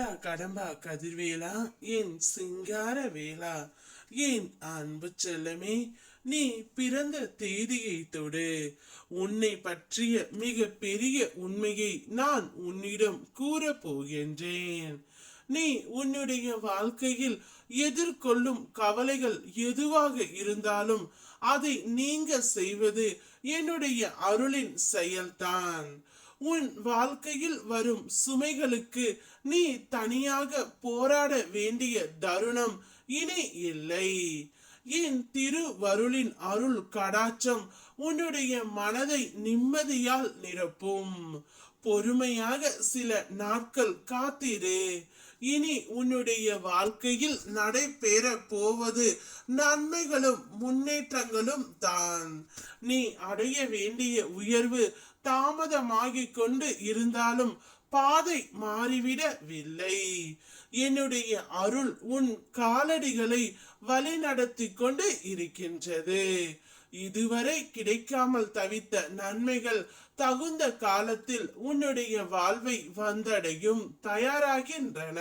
கடம்பா கடம்பா கதிர்வேலா என் சிங்கார வேலா என் அன்பு செல்லமே நீ பிறந்த தேதியை தொடு. உன்னை பற்றிய மிக பெரிய உண்மையை நான் உன்னிடம் கூற போகின்றேன் நீ உன்னுடைய வாழ்க்கையில் எதிர்கொள்ளும் கவலைகள் எதுவாக இருந்தாலும் அதை நீங்க செய்வது என்னுடைய அருளின் செயல்தான். உன் வாழ்க்கையில் வரும் சுமைகளுக்கு நீ தனியாக போராட வேண்டிய தருணம் இனி இல்லை. என் திருவருளின் அருள் கடாச்சம் உன்னுடைய மனதை நிம்மதியால் நிரப்பும். பொறுமையாக சில நாட்கள் காத்திரு. இனி உன்னுடைய வாழ்க்கையில் நடைபெற போவது நன்மைகளும் முன்னேற்றங்களும் தான். நீ அடைய வேண்டிய உயர்வு தாமதமாகிக் கொண்டு இருந்தாலும் பாதை மாறிவிடவில்லை. என்னுடைய அருள் உன் காலடிகளை வழிநடத்தி கொண்டு இருக்கின்றது. இதுவரை கிடைக்காமல் தவித்த நன்மைகள் தகுந்த காலத்தில் உன்னுடைய வாழ்வை வந்தடையும் தயாராகின்றன.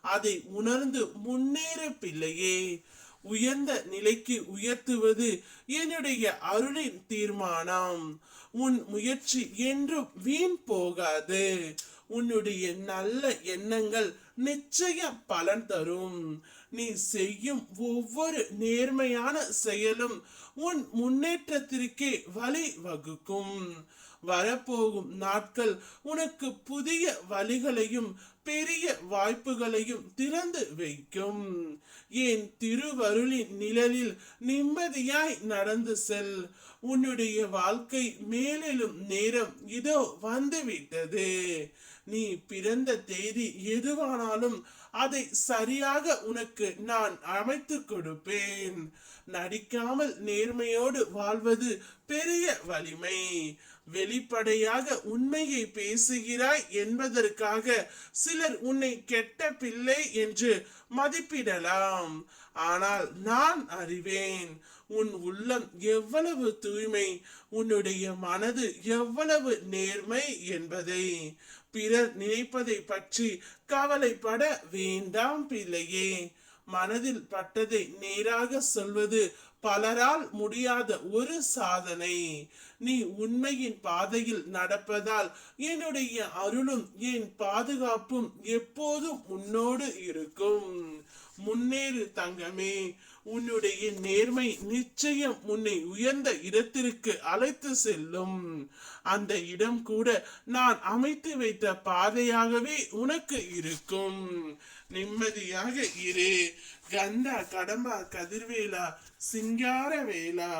அதை உணர்ந்து முன்னேற பிள்ளையே உயர்ந்த நிலைக்கு உயர்த்துவது என்னுடைய அருளின் தீர்மானம். உன் முயற்சி என்றும் வீண் போகாது. உன்னுடைய நல்ல எண்ணங்கள் நிச்சயம் பலன் தரும். நீ செய்யும் ஒவ்வொரு நேர்மையான செயலும் உன் முன்னேற்றத்திற்கே வழி வகுக்கும். வரப்போகும் நாட்கள் உனக்கு புதிய வழிகளையும் பெரிய வாய்ப்புகளையும் திறந்து வைக்கும். என் திருவருளின் நிழலில் நிம்மதியாய் நடந்து செல். உன்னுடைய வாழ்க்கை மேலும் நேரம் இதோ வந்துவிட்டது. நீ பிறந்த தேதி எதுவான எதுவானாலும் அதை சரியாக உனக்கு நான் அமைத்து கொடுப்பேன். நடிக்காமல் நேர்மையோடு வாழ்வது பெரிய வலிமை. வெளிப்படையாக உண்மையை பேசுகிறாய் என்பதற்காக சிலர் உன்னை கெட்ட பிள்ளை என்று மதிப்பிடலாம். ஆனால் நான் அறிவேன். உன் உள்ளம் எவ்வளவு தூய்மை உன்னுடைய மனது எவ்வளவு நேர்மை என்பதை. பிறர் நினைப்பதை பற்றி கவலைப்பட வேண்டாம் பிள்ளையே. மனதில் பட்டதை நேராக சொல்வது பலரால் முடியாத ஒரு சாதனை. நீ உண்மையின் பாதையில் நடப்பதால் என்னுடைய அருளும் என் பாதுகாப்பும் எப்போதும் உன்னோடு இருக்கும். முன்னேறு தங்கமே உன்னுடைய நேர்மை நிச்சயம் உன்னை உயர்ந்த இடத்திற்கு அழைத்து செல்லும். அந்த இடம் கூட நான் அமைத்து வைத்த பாதையாகவே உனக்கு இருக்கும். நிம்மதியாக இரு. கந்தா கடம்பா கதிர்வேலா சிங்கார வேலா.